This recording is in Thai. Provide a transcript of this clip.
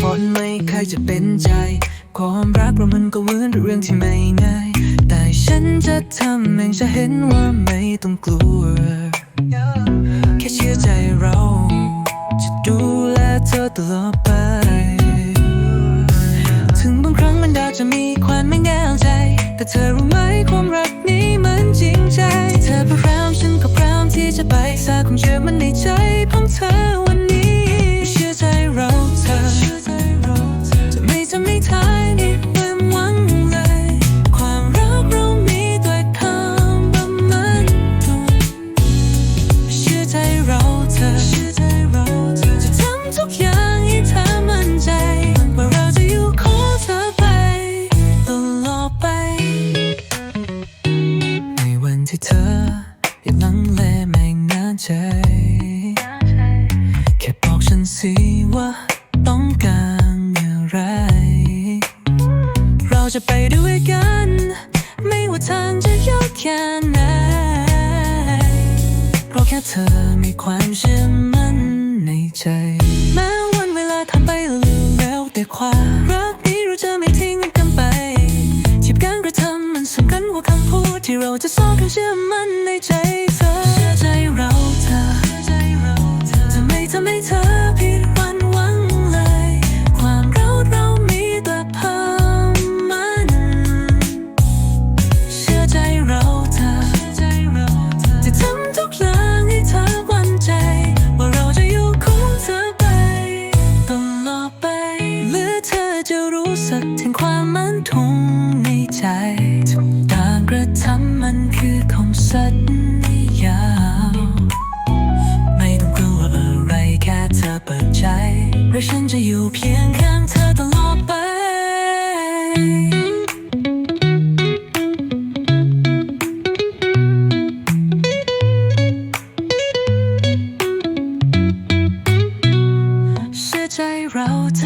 ฝนไม่เคยจะเป็นใจ ความรักเรามันก็เหมือนเรื่องที่ไม่ง่าย แต่ฉันจะทำเองจะเห็นว่าไม่ต้องกลัว แค่เชื่อใจเรา จะดูแลเธอตลอดไป ถึงบางครั้งมันดาจะมีความไม่แน่ใจ แต่เธอรู้ไหมความรักนี้มันจริงใจ เธอพร้อมฉันก็พร้อมที่จะไปสาคงเชื่อมันในใจของเธอวันนี้ ทำให้ท้ามหวังเลยความรักเรามีด้วยคำว่ามันถูกเชื่อใจเราเธอ ราจะไปด้วยกัน ไม่ว่าทางจะยากแค่ไหนเพราะแค่เธอมีความเชื่อมั่นในใจ แม้วันเวลาทำไปลืมแล้วแต่ความรักนี้เราจะไม่ทิ้งกันไปจีบการกระทำมันสำคัญกว่าคำพูดที่เราจะสร้างความเชื่อมั่นในใจเธอเชื่อใจเราเธอเจเราเธอทำไมทำไมเธอ จะรู้สึกถึงความมั่นคงในใจทุกการกระทำมันคือคมสัญญาไม่ต้องกลัวอะไรแค่เธอเปิดใจและฉันจะอยู่เพียงข้างเธอตลอดไปเราเธอ